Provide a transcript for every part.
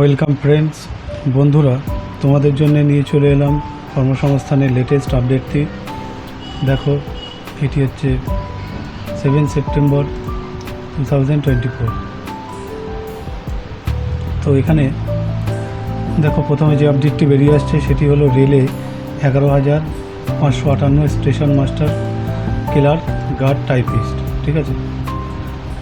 Welcome friends বন্ধুরা, তোমাদের জন্য নিয়ে চলে এলাম কর্মসংস্থানের লেটেস্ট আপডেটটি দেখো, এটি হচ্ছে seven September two thousand twenty four তো এখানে দেখো, প্রথমে যে আপডেটটি বেরিয়ে আসছে, সেটি হলো রেলে এগারো হাজার পাঁচশো আটান্ন station master clerk guard typist ঠিক আছে?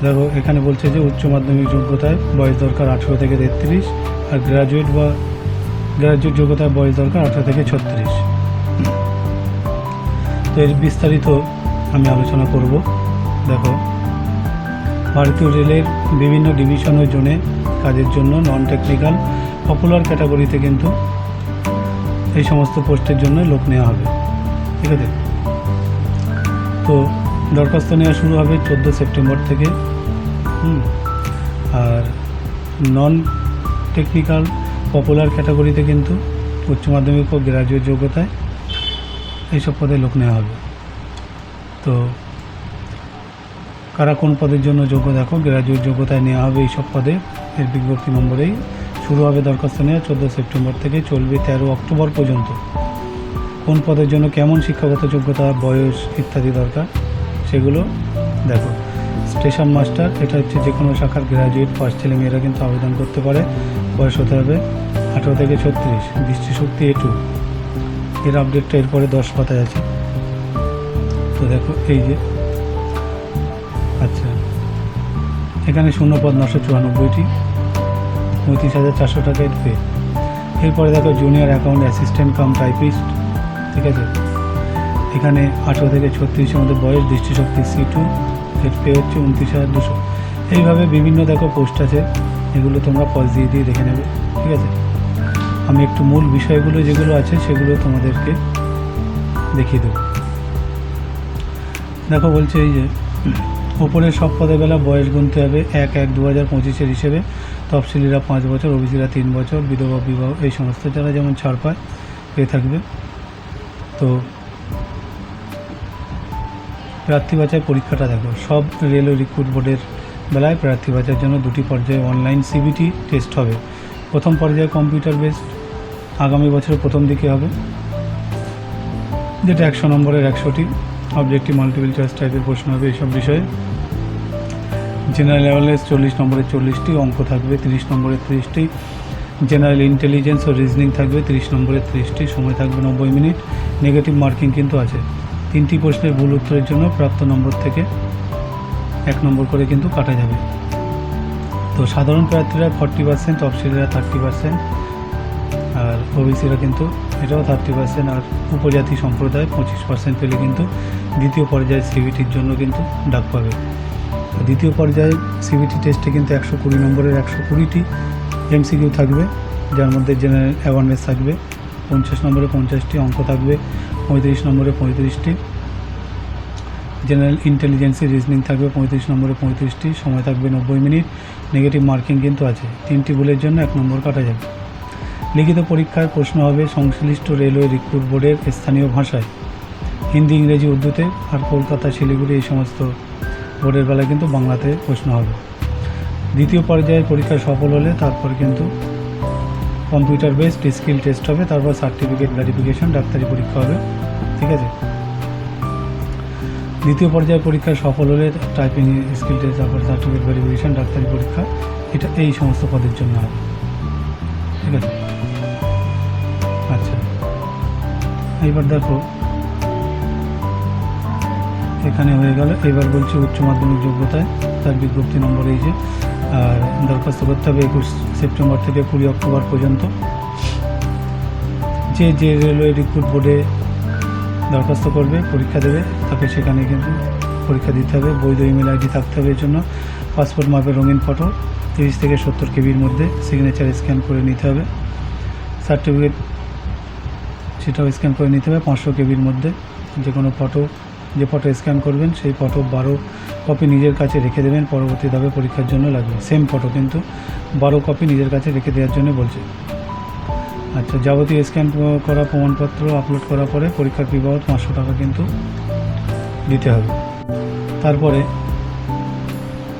দেখো, এখানে বলছে যে উচ্চ মাধ্যমিক যোগ্যতায় বয়স দরকার আঠেরো থেকে তেত্রিশ, আর গ্র্যাজুয়েট বা গ্র্যাজুয়েট যোগ্যতায় বয়স দরকার আঠেরো থেকে ছত্রিশ। তো এর বিস্তারিত আমি আলোচনা করব। দেখো, ভারতীয় রেলের বিভিন্ন ডিভিশন ও জোনে কাজের জন্য নন টেকনিক্যাল পপুলার ক্যাটাগরিতে কিন্তু এই সমস্ত পোস্টের জন্য লোক নেওয়া হবে। ঠিক আছে? তো দরখাস্ত নেওয়া শুরু হবে চোদ্দ সেপ্টেম্বর থেকে। হুম। আর নন টেকনিক্যাল পপুলার ক্যাটাগরিতে কিন্তু উচ্চ মাধ্যমিক ও গ্রাজুয়েট যোগ্যতায় এইসব পদে লোক নেওয়া হবে। তো কারা কোন পদের জন্য যোগ্য দেখো গ্রাজুয়েট যোগ্যতায় নেওয়া হবে এইসব পদে, এর বিজ্ঞপ্তি নম্বরেই শুরু হবে দরখাস্ত নেওয়া চোদ্দ সেপ্টেম্বর থেকে চলবে তেরো অক্টোবর পর্যন্ত। কোন পদের জন্য কেমন শিক্ষাগত যোগ্যতা, বয়স ইত্যাদি দরকার? সেগুলো দেখো। স্টেশন মাস্টার এটা হচ্ছে যে কোনো শাখার গ্রাজুয়েট পাস ছেলে মেয়েরা কিন্তু আবেদন করতে পারে। বয়স হতে হবে আঠেরো থেকে ছত্রিশ। দৃষ্টিশক্তি এটু এর আপডেটটা এরপরে দশ পাতায় আছে। তো দেখো, এই যে। আচ্ছা। এখানে শূন্যপদ নশো চুরানব্বইটি পঁয়ত্রিশ হাজার চারশো টাকা এরপরে দেখো junior account assistant cum typist ঠিক আছে? এখানে আঠেরো থেকে ছত্রিশের মধ্যে বয়স দৃষ্টিশক্তি সি টু এর পে হচ্ছে উনত্রিশ হাজার দুশো। এইভাবে বিভিন্ন দেখো পোস্ট আছে, এগুলো তোমরা পজ দিয়ে দিয়ে দেখে নেবে, ঠিক আছে? আমি একটু মূল বিষয়গুলো যেগুলো আছে সেগুলো তোমাদেরকে দেখিয়ে দেবো। দেখো বলছে এই যে ওপরের সব পদে বেলা বয়স গুনতে হবে এক এক দু হাজার পঁচিশের হিসেবে, তফসিলিরা পাঁচ বছর, ওবিসিরা তিন বছর, বিধবা, বিবাহ, এই সমস্ত যারা যেমন ছাড় পায়, পেয়ে থাকবে। তো প্রার্থী বাছাই পরীক্ষাটা দেখো। সব রেলওয়ে রিক্রুট বোর্ডের বেলায় প্রার্থী বাছাইয়ের জন্য দুটি পর্যায়ে অনলাইন সিবিটি টেস্ট হবে। প্রথম পর্যায়ে কম্পিউটার বেসড আগামী বছরের প্রথম দিকে হবে। যেটা একশো নম্বরের একশোটি অবজেক্টিভ মাল্টিপল চয়েস টাইপের প্রশ্ন হবে এইসব বিষয়ে। জেনারেল অ্যাওয়ারনেস চল্লিশ নম্বরের চল্লিশটি, অঙ্ক থাকবে তিরিশ নম্বরের তিরিশটি জেনারেল ইন্টেলিজেন্স ও রিজনিং থাকবে তিরিশ নম্বরের তিরিশটি, সময় থাকবে নব্বই মিনিট। নেগেটিভ মার্কিং কিন্তু আছে। তিনটি প্রশ্নের ভুল উত্তরের জন্য প্রাপ্ত নম্বর থেকে এক নম্বর করে কিন্তু কাটা যাবে। তো সাধারণ প্রার্থীরা ফর্টি পার্সেন্ট তফসিলিরা থার্টি পার্সেন্ট আর ওবিসিরা কিন্তু এটাও থার্টি পার্সেন্ট আর উপজাতি সম্প্রদায় পঁচিশ পার্সেন্ট পেলে কিন্তু দ্বিতীয় পর্যায়ে সিবিটির জন্য কিন্তু ডাক পাবে। দ্বিতীয় পর্যায়ে সিবিটি টেস্টে কিন্তু একশো কুড়ি নম্বরের একশো কুড়িটি এমসিকিউ থাকবে, যার মধ্যে জেনারেল অ্যাওয়ারনেস থাকবে, পঞ্চাশ নম্বরে পঞ্চাশটি অঙ্ক থাকবে পঁয়ত্রিশ নম্বরে পঁয়ত্রিশটি। জেনারেল ইন্টেলিজেন্সি রিজনিং থাকবে পঁয়ত্রিশ নম্বরে পঁয়ত্রিশটি, সময় থাকবে নব্বই মিনিট। নেগেটিভ মার্কিং কিন্তু আছে। তিনটি ভুলের জন্য এক নম্বর কাটা যাবে। লিখিত পরীক্ষার প্রশ্ন হবে সংশ্লিষ্ট রেলওয়ে রিক্রুট বোর্ডের স্থানীয় ভাষায়। হিন্দি, ইংরেজি, উর্দুতে আর কলকাতা, শিলিগুড়ি এই সমস্ত বোর্ডের বেলায় কিন্তু বাংলাতে প্রশ্ন হবে। দ্বিতীয় পর্যায়ে পরীক্ষা সফল হলে তারপর কিন্তু কম্পিউটার বেসড, স্কিল টেস্ট হবে, তারপর সার্টিফিকেট ভেরিফিকেশন, ডাক্তারি পরীক্ষা হবে, ঠিক আছে? দ্বিতীয় পর্যায়ের পরীক্ষা সফল হলে টাইপিং স্কিল টেস্ট তারপর সার্টিফিকেট ভেরিফিকেশন ডাক্তারি পরীক্ষা, এটা এই সমস্ত পদের জন্য হবে। ঠিক আছে? আচ্ছা। এইবার দেখো। এখানে হয়ে গেল। এবার বলছি উচ্চ মাধ্যমিক যোগ্যতায়, তার বিজ্ঞপ্তি নম্বর এই যে আর দরখাস্ত করতে হবে একুশ সেপ্টেম্বর থেকে কুড়ি অক্টোবর পর্যন্ত। যে যে রেলওয়ে রিক্রুট বোর্ডে দরখাস্ত করবে, পরীক্ষা দেবে, তাকে সেখানে কিন্তু পরীক্ষা দিতে হবে। বৈধ ইমেল আইডি থাকতে হবে এর জন্য। পাসপোর্ট মাপের রঙিন ফটো, তিরিশ থেকে সত্তর কেবির মধ্যে সিগনেচার স্ক্যান করে নিতে হবে। সার্টিফিকেট সেটাও স্ক্যান করে নিতে হবে, পাঁচশো কেবির মধ্যে। যে কোনো ফটো যে ফটো স্ক্যান করবেন, সেই ফটো বারো কপি নিজের কাছে রেখে দেবেন, পরবর্তী ধাপে পরীক্ষার জন্য লাগবে। সেম ফটো কিন্তু বারো কপি নিজের কাছে রেখে দেওয়ার জন্য বলছে। আচ্ছা যাবতীয় স্ক্যান করা, প্রমাণপত্র আপলোড করার পরে পরীক্ষার ফি বাবদ পাঁচশো টাকা কিন্তু দিতে হবে। তারপরে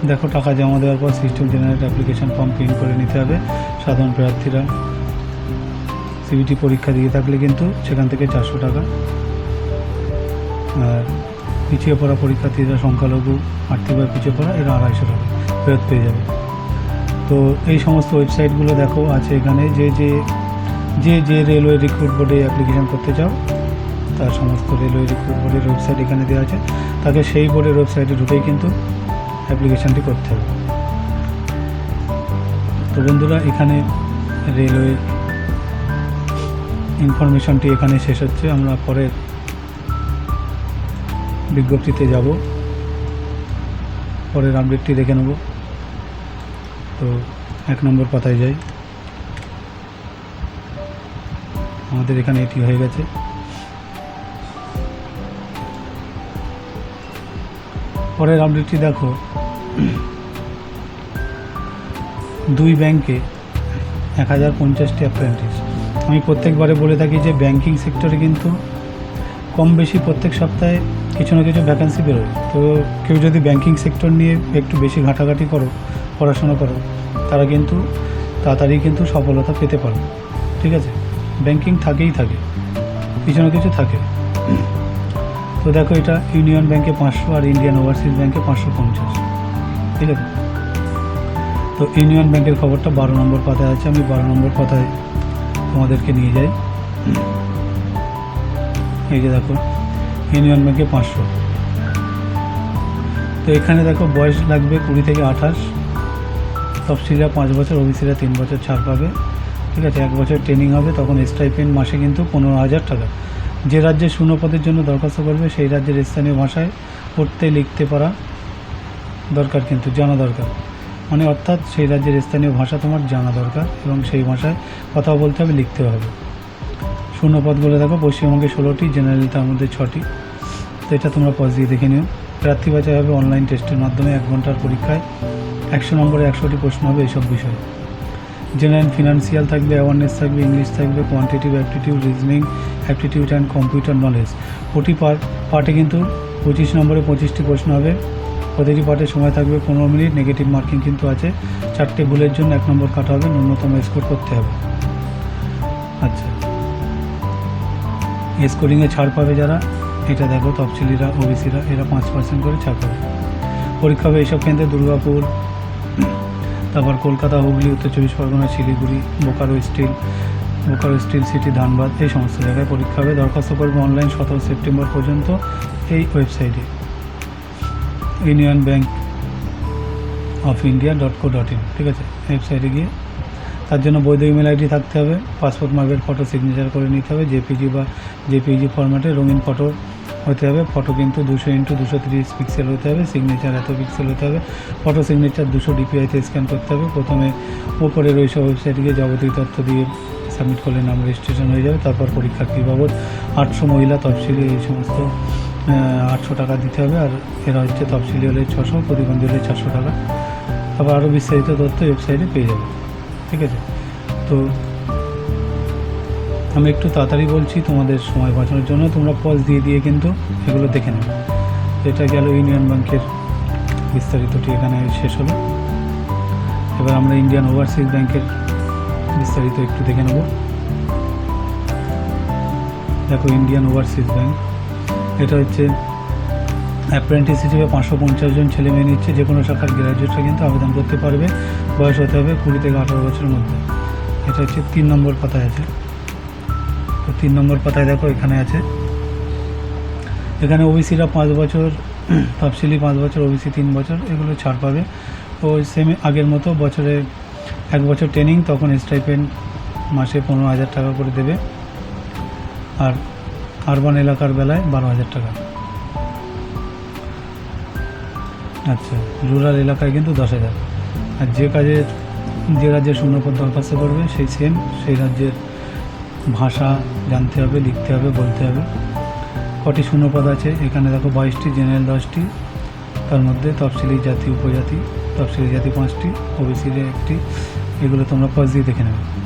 দেখো, টাকা জমা দেওয়ার পর system generate application form print করে নিতে হবে। সাধারণ প্রার্থীরা সিবিটি পরীক্ষা দিয়ে থাকলে কিন্তু সেখান থেকে চারশো টাকা। আর পিছিয়ে পড়া পরীক্ষার্থীরা সংখ্যালঘু আর্থিকভাবে পিছিয়ে পড়া, এরা আড়াইশো টাকা ফেরত পেয়ে যাবে। তো এই সমস্ত ওয়েবসাইটগুলো দেখো, আছে এখানে। যে যে যে যে রেলওয়ে রিক্রুট বোর্ডে অ্যাপ্লিকেশন করতে চাও, তার সমস্ত রেলওয়ে রিক্রুট বোর্ডের ওয়েবসাইট এখানে দেওয়া আছে। তাকে সেই বোর্ডের ওয়েবসাইটে ঢুকেই কিন্তু অ্যাপ্লিকেশনটি করতে হবে। তো বন্ধুরা, এখানে রেলওয়ে ইনফরমেশনটি এখানে শেষ হচ্ছে। আমরা পরের বিজ্ঞপ্তিতে যাব। পরের আপডেটটি দেখে নেব। তো এক নম্বর পাতায় যাই। আমাদের এখানে এটি হয়ে গেছে। পরের আপডেটটি দেখো। দুই ব্যাংকে এক হাজার পঞ্চাশটি অ্যাপ্রেন্টিস আমি প্রত্যেকবারে বলে থাকি যে ব্যাংকিং সেক্টরে কিন্তু কম বেশি প্রত্যেক সপ্তাহে কিছু না কিছু ভ্যাকেন্সি বেরোয়। তো কেউ যদি ব্যাংকিং সেক্টর নিয়ে একটু বেশি ঘাটাঘাটি করো, পড়াশোনা করো, তারা কিন্তু তাড়াতাড়ি কিন্তু সফলতা পেতে পারে ঠিক আছে? ব্যাংকিং থাকেই থাকে। কিছু না কিছু থাকে। তো দেখো এটা ইউনিয়ন ব্যাংকে পাঁচশো আর ইন্ডিয়ান ওভারসিজ ব্যাংকে পাঁচশো পঞ্চাশ। ঠিক আছে? তো ইউনিয়ন ব্যাংকের খবরটা বারো নম্বর পাতায় আছে। আমি বারো নম্বর পাতায় তোমাদেরকে নিয়ে যাই। এই যে দেখো। ইউনিয়ন ব্যাংকে পাঁচশো। তো এখানে দেখো বয়স লাগবে কুড়ি থেকে আঠাশ। তফসিলিরা পাঁচ বছর ওবিসিরা তিন বছর ছাড় পাবে। ঠিক আছে, এক বছর ট্রেনিং হবে, তখন স্টাইপেন্ড মাসে কিন্তু পনেরো হাজার টাকা। যে রাজ্যে শূন্যপদের জন্য দরখাস্ত করবে, সেই রাজ্যের স্থানীয় ভাষায় পড়তে, লিখতে পারা দরকার কিন্তু, জানা দরকার। মানে অর্থাৎ সেই রাজ্যের স্থানীয় ভাষা তোমার জানা দরকার এবং সেই ভাষায় কথা বলতে হবে, লিখতে হবে। শূন্য পদগুলো দেখো, পশ্চিমবঙ্গে ষোলোটি জেনারেল তার মধ্যে ছটি। তো এটা তোমরা পজ দিয়ে দেখে নিও। প্রার্থী বাছাই হবে অনলাইন টেস্টের মাধ্যমে এক ঘণ্টার পরীক্ষায়। একশো নম্বরে একশোটি প্রশ্ন হবে এইসব বিষয়ে। জেনারেল ফিনান্সিয়াল থাকবে অ্যাওয়ারনেস থাকবে ইংলিশ থাকবে quantitative aptitude reasoning aptitude and computer knowledge প্রতি পার পার্টে কিন্তু পঁচিশ নম্বরে পঁচিশটি প্রশ্ন হবে। প্রতিটি পার্টে সময় থাকবে পনেরো মিনিট নেগেটিভ মার্কিং কিন্তু আছে। চারটে ভুলের জন্য এক নম্বর কাটা হবে, ন্যূনতম স্কোর করতে হবে। আচ্ছা। স্কোরিংয়ে ছাড় পাবে যারা। এটা দেখো তফসিলিরা ওবিসিরা, এরা পাঁচ পার্সেন্ট করে ছাড় পাবে পরীক্ষা হবে এইসব কেন্দ্রে, দুর্গাপুর, তারপর কলকাতা, হুগলি, উত্তর চব্বিশ Pargana, Siliguri, Bokaro steel Bokaro steel city, Dhanbad, এই সমস্ত জায়গায় পরীক্ষা হবে। দরখাস্ত করবে অনলাইন সতেরো সেপ্টেম্বর পর্যন্ত এই ওয়েবসাইটে union bank of India dot co dot in ঠিক আছে? ওয়েবসাইটে গিয়ে তার জন্য বৈধ ইমেল আইডি থাকতে হবে। পাসপোর্ট মার্কের ফটো সিগনেচার করে নিতে হবে। জেপিজি বা জেপিজি ফরম্যাটে রঙিন ফটো হতে হবে। ফটো কিন্তু দুশো ইন্টু দুশো তিরিশ পিক্সেল হতে হবে। সিগনেচার এত পিক্সেল হতে হবে। ফটো সিগনেচার দুশো ডিপিআইতে স্ক্যান করতে হবে। প্রথমে ওপরে রয়েছে ওয়েবসাইটে গিয়ে যাবতীয় তথ্য দিয়ে সাবমিট করলে নাম রেজিস্ট্রেশন হয়ে যাবে। তারপর পরীক্ষার্থী বাবদ আটশো মহিলা তফসিলি এই সমস্ত আটশো টাকা দিতে হবে। আর এরা হচ্ছে তফসিলি হলে ছশো, প্রতিবন্ধী হলে চারশো টাকা। তারপর আরও বিস্তারিত তথ্য ওয়েবসাইটে পেয়ে যাবে। ঠিক আছে? তো আমি একটু তাড়াতাড়ি বলছি, তোমাদের সময় বাঁচানোর জন্য। তোমরা পজ দিয়ে দিয়ে কিন্তু এগুলো দেখে নেবে এটা গেল ইউনিয়ন ব্যাংকের বিস্তারিতটি এখানে শেষ হলো। এবার আমরা ইন্ডিয়ান ওভারসিজ ব্যাংকের বিস্তারিত একটু দেখে নেব। দেখো ইন্ডিয়ান ওভারসিজ ব্যাংক এটা হচ্ছে অ্যাপ্রেন্টিস হিসেবে পাঁচশো পঞ্চাশ জন ছেলে মেয়ে নিচ্ছে। যে কোনো শাখার গ্র্যাজুয়েটরা কিন্তু আবেদন করতে পারবে। বয়স হতে হবে কুড়ি থেকে আঠারো বছরের মধ্যে। এটা হচ্ছে তিন নম্বর পাতায় আছে। তো তিন নম্বর পাতায় দেখো, এখানে আছে। এখানে ওবিসিরা পাঁচ বছর, তফসিলি পাঁচ বছর ওবিসি তিন বছর, এগুলো ছাড় পাবে। তো সেম আগের মতো বছরে এক বছর ট্রেনিং তখন স্টাইপেন্ড মাসে পনেরো হাজার টাকা করে দেবে। আর আরবান এলাকার বেলায় বারো হাজার টাকা। আচ্ছা রুরাল এলাকায় কিন্তু দশ হাজার। আর যে কাজের, যে রাজ্যের শূন্যপদ দরখাস্ত করবে সেই সেম সেই রাজ্যের ভাষা জানতে হবে, লিখতে হবে, বলতে হবে। কটি শূন্যপদ আছে? এখানে দেখো বাইশটি, জেনারেল দশটি। তার মধ্যে তফসিলি জাতি, উপজাতি। তফসিলি জাতি পাঁচটি ওবিসির একটি। এগুলো তোমরা পাশ দিয়ে দেখে নেবে।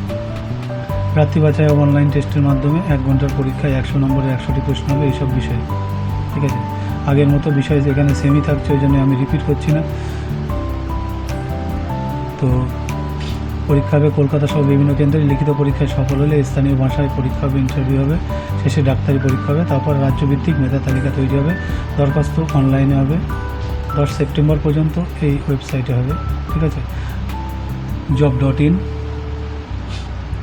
প্রার্থী বাছাই অনলাইন টেস্টের মাধ্যমে এক ঘণ্টার পরীক্ষায় একশো নম্বরে একশোটি প্রশ্ন হবে এইসব বিষয়ে। ঠিক আছে? আগের মতো বিষয় যেখানে সেমি থাকছে, ওই জন্য আমি রিপিট করছি না। তো পরীক্ষা হবে, কলকাতা সহ বিভিন্ন কেন্দ্রে লিখিত পরীক্ষায় সফল হলে স্থানীয় ভাষায় পরীক্ষা হবে ইন্টারভিউ হবে, শেষে ডাক্তারি পরীক্ষা হবে, তারপর রাজ্যভিত্তিক মেধা তালিকা তৈরি হবে, দরখাস্ত অনলাইনে হবে। দশ সেপ্টেম্বর পর্যন্ত এই ওয়েবসাইটে হবে, ঠিক আছে? জব ডট ইন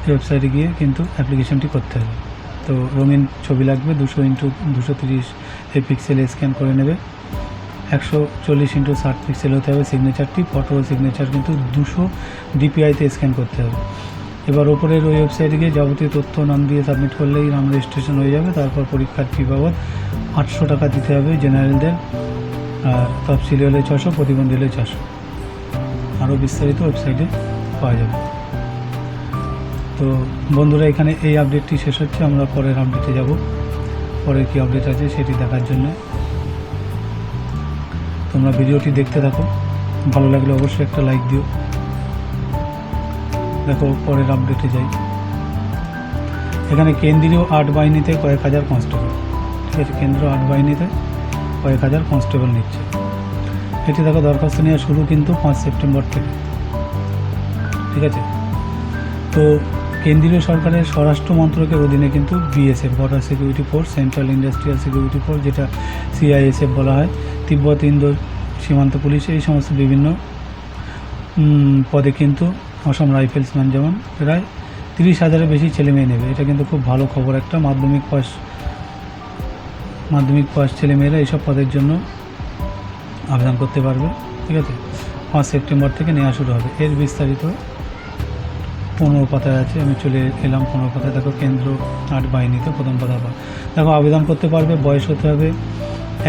ওয়েবসাইটে গিয়ে কিন্তু অ্যাপ্লিকেশনটি করতে হবে। তো রঙিন ছবি লাগবে, দুশো ইন্টু দুশো তিরিশ এই পিক্সেলে স্ক্যান করে নেবে। একশো চল্লিশ ইন্টু ষাট পিক্সেল হতে হবে সিগনেচারটি ফটো সিগনেচার কিন্তু দুশো ডিপিআইতে স্ক্যান করতে হবে। এবার ওপরের ওই ওয়েবসাইটে গিয়ে যাবতীয় তথ্য, নাম দিয়ে সাবমিট করলেই নাম রেজিস্ট্রেশন হয়ে যাবে। তারপর পরীক্ষার ফি বাবদ আটশো টাকা দিতে হবে জেনারেলদের আর তফসিলি হলে ছশো প্রতিবন্ধী হলে চারশো। আরও বিস্তারিত ওয়েবসাইটে পাওয়া যাবে। তো বন্ধুরা, এখানে এই আপডেটটি শেষ হচ্ছে। আমরা পরের আপডেটে যাব। পরের কী আপডেট আছে সেটি দেখার জন্য। তোমরা ভিডিওটি দেখতে থাকো। ভালো লাগলে অবশ্যই একটা লাইক দিও। দেখো, পরের আপডেটে যাই। এখানে কেন্দ্রীয় আট বাহিনীতে কয়েক হাজার কনস্টেবল। ঠিক আছে কেন্দ্র আট বাহিনীতে কয়েক হাজার কনস্টেবল নিচ্ছে। এটি দেখো, দরখাস্ত নেওয়া শুরু কিন্তু পাঁচ সেপ্টেম্বর থেকে। ঠিক আছে? তো কেন্দ্রীয় সরকারের স্বরাষ্ট্র মন্ত্রকের অধীনে কিন্তু BSF border security force central industrial security force যেটা সিআইএসএফ বলা হয় তিব্বত ইন্দো সীমান্ত পুলিশ, এই সমস্ত বিভিন্ন পদে কিন্তু অসম রাইফেলসম্যান যেমন, প্রায় তিরিশ হাজারের বেশি ছেলে মেয়ে নেবে। এটা কিন্তু খুব ভালো খবর। একটা মাধ্যমিক পাস মাধ্যমিক পাস ছেলেমেয়েরা এইসব পদের জন্য আবেদন করতে পারবে, ঠিক আছে? পাঁচ সেপ্টেম্বর থেকে নেওয়া শুরু হবে। এর বিস্তারিত পনেরো পাতায় আছে। আমি চলে এলাম পনেরো পাতায় দেখো, কেন্দ্র আট বাহিনীতে প্রথম পাতা দেখো, আবেদন করতে পারবে, বয়স হতে হবে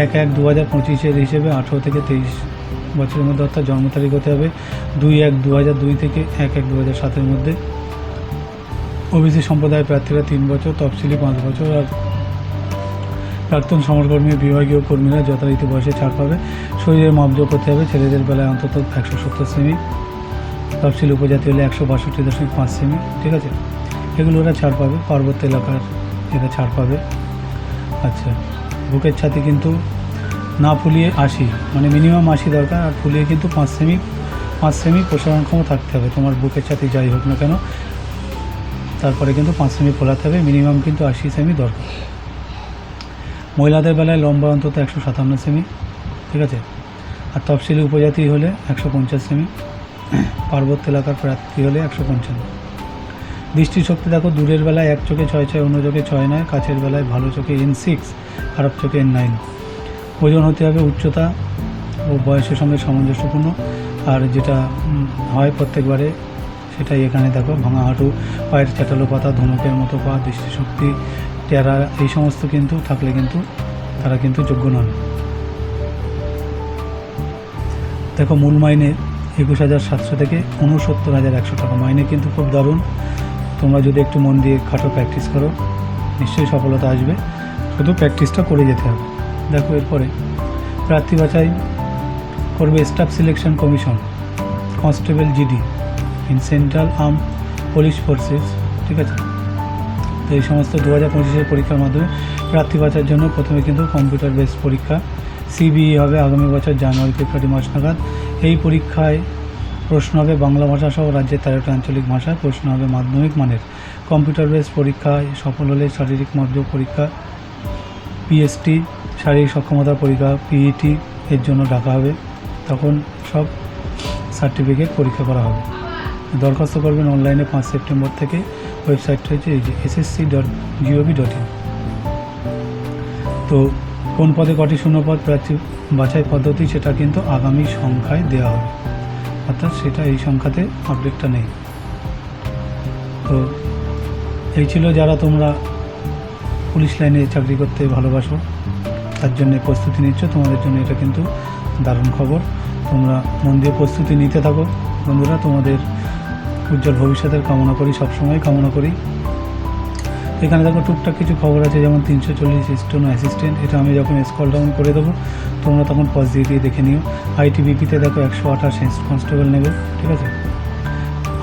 এক এক দু হাজার পঁচিশের হিসেবে আঠেরো থেকে তেইশ বছরের মধ্যে অর্থাৎ জন্ম তারিখ হতে হবে দুই এক দু হাজার দুই থেকে এক এক দু হাজার সাতের মধ্যে। ওবিসি সম্প্রদায়ের প্রার্থীরা তিন বছর, তফসিলি পাঁচ বছর আর প্রাক্তন সমরকর্মী বিভাগীয় কর্মীরা যথারীতি বয়সে ছাড় পাবে। শরীরের মাপজোক করতে হবে, ছেলেদের বেলায় অন্তত একশো সত্তর সেমি। তফসিল উপজাতি হলে একশো বাষট্টি দশমিক পাঁচ সেমি, ঠিক আছে? এগুলো ওরা ছাড় পাবে, পার্বত্য এলাকার এরা ছাড় পাবে। আচ্ছা। বুকের ছাতি কিন্তু না ফুলিয়ে আশি মানে মিনিমাম আশি দরকার, আর ফুলিয়ে কিন্তু পাঁচ সেমি পাঁচ সেমি প্রসারণক্ষম থাকতে হবে। তোমার বুকের ছাতি যাই হোক না কেন, তারপরে কিন্তু পাঁচ সেমি ফোলাতে হবে মিনিমাম কিন্তু আশি সেমি দরকার। মহিলাদের বেলায় লম্বা অন্তত একশো সাতান্ন সেমি, ঠিক আছে? আর তফসিলি উপজাতি হলে একশো পঞ্চাশ সেমি, পার্বত্য এলাকার প্রার্থী হলে একশো পঞ্চান্ন। দৃষ্টিশক্তি দেখো, দূরের বেলায় এক চোখে ছয় ছয়, অন্য চোখে ছয় নয়, কাছের বেলায় ভালো চোখে এন সিক্স খারাপ চোখে এন নাইন ওজন হতে হবে উচ্চতা ও বয়সের সঙ্গে সামঞ্জস্যপূর্ণ। আর যেটা হয় প্রত্যেকবারে, সেটাই এখানে দেখো ভাঙা হাঁটু পায়ের চাটালো পাতা ধনুকের মতো পা দৃষ্টিশক্তি টেরা, এই সমস্ত কিন্তু থাকলে কিন্তু তারা কিন্তু যোগ্য নন। দেখো, মূল মাইনে একুশ হাজার সাতশো থেকে উনসত্তর হাজার একশো টাকা। মাইনে কিন্তু খুব দারুণ। তোমরা যদি একটু মন দিয়ে খাটো প্র্যাকটিস করো, নিশ্চয়ই সফলতা আসবে। শুধু প্র্যাকটিসটা করে যেতে হবে। দেখো এরপরে, প্রার্থী বাছাই করবে staff selection commission constable GD in central arm police forces ঠিক আছে? তো এই সমস্ত দু হাজার পঁচিশের পরীক্ষার মাধ্যমে প্রার্থী বাছার জন্য প্রথমে কিন্তু কম্পিউটার বেস পরীক্ষা সিবিই হবে আগামী বছর জানুয়ারি, ফেব্রুয়ারি মাস নাগাদ। এই পরীক্ষায় প্রশ্ন হবে বাংলা ভাষা সহ রাজ্যের তেরোটা আঞ্চলিক ভাষায় প্রশ্ন হবে মাধ্যমিক মানের। কম্পিউটার বেস পরীক্ষায় সফল হলে শারীরিক মাধ্যমিক পরীক্ষা পিএসটি শারীরিক সক্ষমতা পরীক্ষা পিইটি এর জন্য ডাকা হবে। তখন সব সার্টিফিকেট পরীক্ষা করা হবে। দরখাস্ত করবেন অনলাইনে পাঁচ সেপ্টেম্বর থেকে। ওয়েবসাইটটা যে SSC dot gov dot in তো কোন পদে কটি শূন্যপদ প্রার্থী বাছাই পদ্ধতি সেটা কিন্তু আগামী সংখ্যায় দেওয়া হবে। অর্থাৎ সেটা এই সংখ্যাতে আপডেটটা নেই। তো এই ছিল যারা তোমরা পুলিশ লাইনে চাকরি করতে ভালোবাসো, তার জন্য প্রস্তুতি নিচ্ছ। তোমাদের জন্য এটা কিন্তু দারুণ খবর। তোমরা মন দিয়ে প্রস্তুতি নিতে থাকো। বন্ধুরা, তোমাদের উজ্জ্বল ভবিষ্যতের কামনা করি, সবসময় কামনা করি। এখানে দেখো টুকটাক কিছু খবর আছে, যেমন তিনশো চল্লিশ স্টোন অ্যাসিস্ট্যান্ট এটা আমি যখন স্কল ডাউন করে দেবো তোমরা তখন পজ দিয়ে দিয়ে দেখে নিও। আইটিবিপিতে দেখো একশো আঠাশ কনস্টেবল নেবে, ঠিক আছে?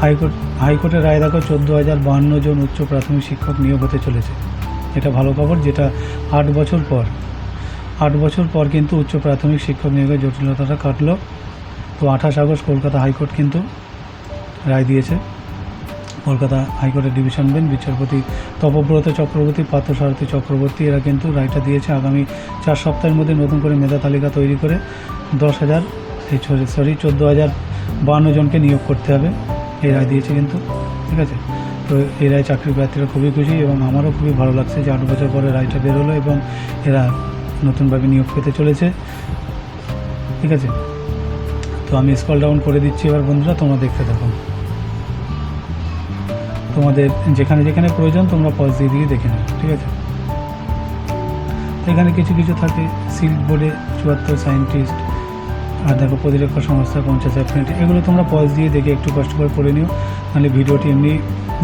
হাইকোর্ট হাইকোর্টের রায় দেখো চোদ্দ হাজার বাহান্ন জন উচ্চ প্রাথমিক শিক্ষক নিয়োগ হতে চলেছে। এটা ভালো খবর, যেটা আট বছর পর, আট বছর পর কিন্তু উচ্চ প্রাথমিক শিক্ষক নিয়োগের জটিলতাটা কাটলো। তো আঠাশ আগস্ট কলকাতা হাইকোর্ট কিন্তু রায় দিয়েছে। কলকাতা হাইকোর্টের ডিভিশন বেঞ্চ বিচারপতি তপব্রত চক্রবর্তী, পার্থসারথী চক্রবর্তী, এরা কিন্তু রায়টা দিয়েছে আগামী চার সপ্তাহের মধ্যে নতুন করে মেধা তালিকা তৈরি করে দশ হাজার, এই সরি চোদ্দ হাজার বান্ন জনকে নিয়োগ করতে হবে। এই রায় দিয়েছে কিন্তু, ঠিক আছে? তো এই রায় চাকরি প্রার্থীরা খুবই খুশি এবং আমারও খুবই ভালো লাগছে যে আট বছর পরে রায়টা বেরোলো এবং এরা নতুনভাবে নিয়োগ পেতে চলেছে। ঠিক আছে? তো আমি স্কল ডাউন করে দিচ্ছি এবার বন্ধুরা, তোমরা দেখতে থাকো। তোমাদের যেখানে যেখানে প্রয়োজন তোমরা পজ দিয়ে দিয়ে দেখে নাও, ঠিক আছে? এখানে কিছু কিছু থাকে সিল্ক বোর্ডে চুয়াত্তর সায়েন্টিস্ট আর দেখো প্রতিরক্ষা সংস্থা পঞ্চাশ অ্যাপ্রেন্ট এগুলো তোমরা পজ দিয়ে দেখে একটু কষ্ট করে পড়ে নিও, নাহলে ভিডিওটি এমনি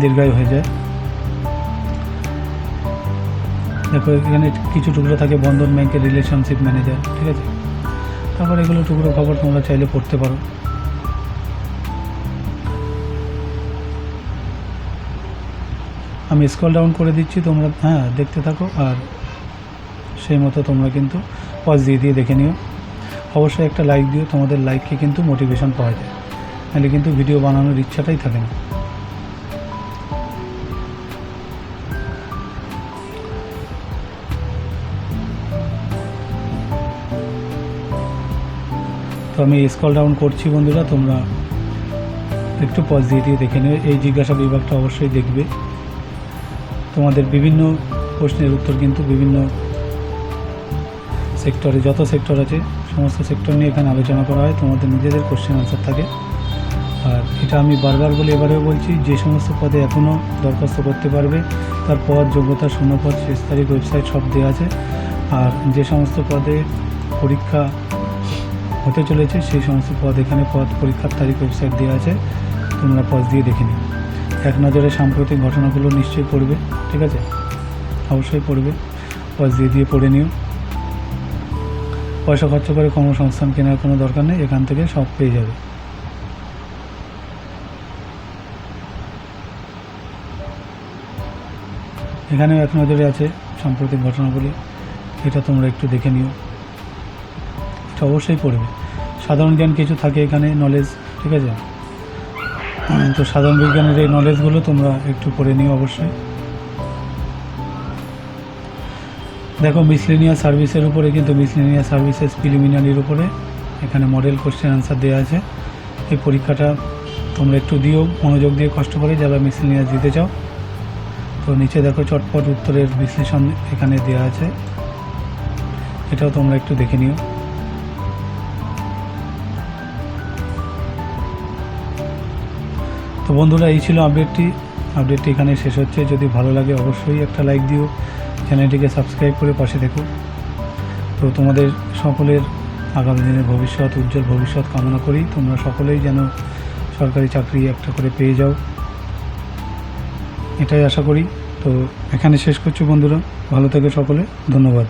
দীর্ঘায়ু হয়ে যায়। দেখো এখানে কিছু টুকরো থাকে, বন্ধন ব্যাংকের রিলেশনশিপ ম্যানেজার ঠিক আছে? তারপর এগুলো টুকরো খবর তোমরা চাইলে পড়তে পারো। আমি স্কল ডাউন করে দিচ্ছি, তোমরা হ্যাঁ দেখতে থাকো, আর সেই মতো তোমরা কিন্তু পজ দিয়ে দিয়ে দেখে নিও। অবশ্যই একটা লাইক দিও, তোমাদের লাইককে কিন্তু মোটিভেশন পাওয়া যায়। নাহলে কিন্তু ভিডিও বানানোর ইচ্ছাটাই থাকে না। তো আমি স্কল ডাউন করছি বন্ধুরা, তোমরা একটু পজ দিয়ে দিয়ে দেখে নিও। এই জিজ্ঞাসা বিভাগটা অবশ্যই দেখবে। তোমাদের বিভিন্ন প্রশ্নের উত্তর কিন্তু বিভিন্ন সেক্টরে, যত সেক্টর আছে, সমস্ত সেক্টর নিয়ে এখানে আলোচনা করা হয়। তোমাদের নিজেদের কোশ্চেন আনসার থাকে। আর এটা আমি বারবার বলে এবারেও বলছি, যে সমস্ত পদে এখনও দরখাস্ত করতে পারবে, তার পদ, যোগ্যতা, শূন্যপদ, শেষ তারিখ ওয়েবসাইট সব দেওয়া আছে। আর যে সমস্ত পদে পরীক্ষা হতে চলেছে, সেই সমস্ত পদ এখানে পদ পরীক্ষার তারিখ ওয়েবসাইট দেওয়া আছে। তোমরা পদ দিয়ে দেখে নিও। এক নজরে সাম্প্রতিক ঘটনাগুলো নিশ্চয়ই পড়বে, ঠিক আছে? অবশ্যই পড়বে। পজ দিয়ে দিয়ে পড়ে নিও। পয়সা খরচ করে কর্মসংস্থান কেনার কোনো দরকার নেই, এখান থেকে সব পেয়ে যাবে। এখানেও এক নজরে আছে সাম্প্রতিক ঘটনাগুলি, এটা তোমরা একটু দেখে নিও। এটা অবশ্যই পড়বে। সাধারণ জ্ঞান কিছু থাকে এখানে নলেজ ঠিক আছে? তো সাধারণ বিজ্ঞানের এই নলেজগুলো তোমরা একটু পড়ে নিও অবশ্যই। দেখো মিসলেনিয়াস সার্ভিসের উপরে কিন্তু মিসলেনিয়াস সার্ভিসেস প্রিলিমিনারির উপরে এখানে মডেল কোশ্চেন আনসার দেওয়া আছে। এই পরীক্ষাটা তোমরা একটু দিও, মনোযোগ দিয়ে কষ্ট করে যারা মিসলেনিয়াস দিতে চাও। তো নিচে দেখো, চটপট উত্তরের বিশ্লেষণ এখানে দেওয়া আছে। এটাও তোমরা একটু দেখে নিও। তো বন্ধুরা, এই ছিল আপডেটটি আপডেটটি এখানে শেষ হচ্ছে। যদি ভালো লাগে অবশ্যই একটা লাইক দিও। চ্যানেলটিকে সাবস্ক্রাইব করে পাশে দেখো তো তোমাদের সকলের আগামী দিনের ভবিষ্যৎ, উজ্জ্বল ভবিষ্যৎ কামনা করি। তোমরা সকলেই যেন সরকারি চাকরি একটা করে পেয়ে যাও। এটাই আশা করি। তো এখানে শেষ করছি বন্ধুরা। ভালো থেকে সকলে। ধন্যবাদ।